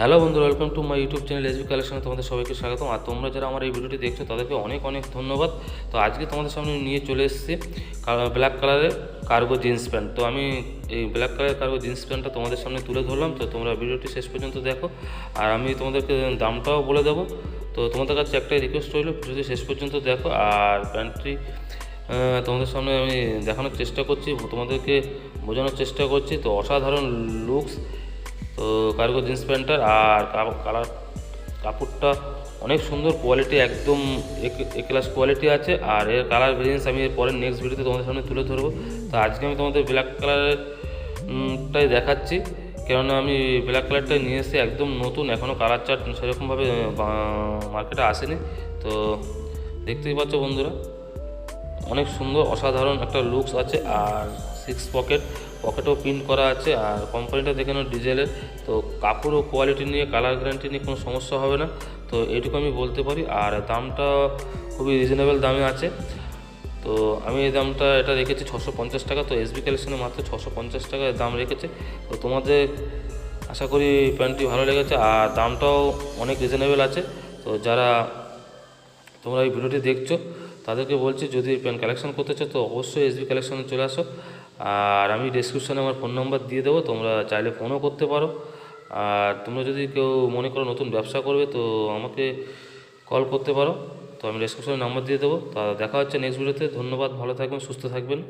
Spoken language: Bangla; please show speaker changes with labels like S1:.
S1: হ্যালো বন্ধুরা welcome to my YouTube channel SB কালেকশনে তোমাদের সবাইকে স্বাগতম। আর তোমরা যারা আমার এই ভিডিওটি দেখছ, তাদেরকে অনেক অনেক ধন্যবাদ। তো আজকে তোমাদের সামনে নিয়ে চলে এসেছি ব্ল্যাক কালারের কার্গো জিন্স প্যান্ট তো আমি এই ব্ল্যাক কালারের কার্গো জিন্স প্যান্টটা তোমাদের সামনে তুলে ধরলাম। তো তোমরা ভিডিওটি শেষ পর্যন্ত দেখো। আর আমি তোমাদেরকে দামটাও বলে দেবো। তো তোমাদের কাছে একটাই রিকোয়েস্ট রইল, ভিডিওটি শেষ পর্যন্ত দেখো। আর প্যান্টটি তোমাদের সামনে আমি দেখানোর চেষ্টা করছি, তোমাদেরকে বোঝানোর চেষ্টা করছি। তো অসাধারণ লুকস তো কার্গো জিন্স প্যান্টটার আর কালার, কাপড়টা অনেক সুন্দর কোয়ালিটি একদম এ ক্লাস কোয়ালিটি আছে। আর এর কালার ভেরিয়েন্স আমি এর পরের নেক্সট ভিডিওতে তোমাদের সামনে তুলে ধরবো। তো আজকে আমি তোমাদের ব্ল্যাক কালারের টাই দেখাচ্ছি। কেননা আমি ব্ল্যাক কালারটাই নিয়ে এসেছি, একদম নতুন এখনও কালার চার্ট সেরকমভাবে মার্কেটে আসেনি। তো দেখতেই পাচ্ছ বন্ধুরা, অনেক সুন্দর, অসাধারণ একটা লুকস আছে। আর সিক্স পকেট পকেটও প্রিন্ট করা আছে আর কোম্পানিটা দেখে নাও ডিজেলের তো কাপড় ও কোয়ালিটি নিয়ে কালার গ্যারান্টি নিয়ে কোনো সমস্যা হবে না। তো এইটুকু আমি বলতে পারি আর দামটা খুবই রিজনেবল দামে আছে। তো আমি এই দামটা এটা রেখেছি ছশো পঞ্চাশ টাকা, তো এসবি কালেকশনে মাত্র ছশো পঞ্চাশ টাকায় দাম রেখেছে। তো তোমাদের আশা করি প্যান্টটি ভালো লেগেছে আর দামটাও অনেক রিজনেবল আছে। তো যারা তোমরা এই ভিডিওটি দেখছ, তাদেরকে বলছি যদি প্যান্ট কালেকশন করতে চাও, তো অবশ্যই এসবি কালেকশনে চলে আসো। আর আমি ডিসক্রিপশানে আমার ফোন নাম্বার দিয়ে দেবো, তোমরা চাইলে ফোনও করতে পারো। আর তোমরা যদি কেউ মনে করো নতুন ব্যবসা করবে, তো আমাকে কল করতে পারো। তো আমি ডিসক্রিপশনে নাম্বার দিয়ে দেবো। তা দেখা হচ্ছে নেক্সট ভিডিওতে ধন্যবাদ, ভালো থাকবেন, সুস্থ থাকবেন।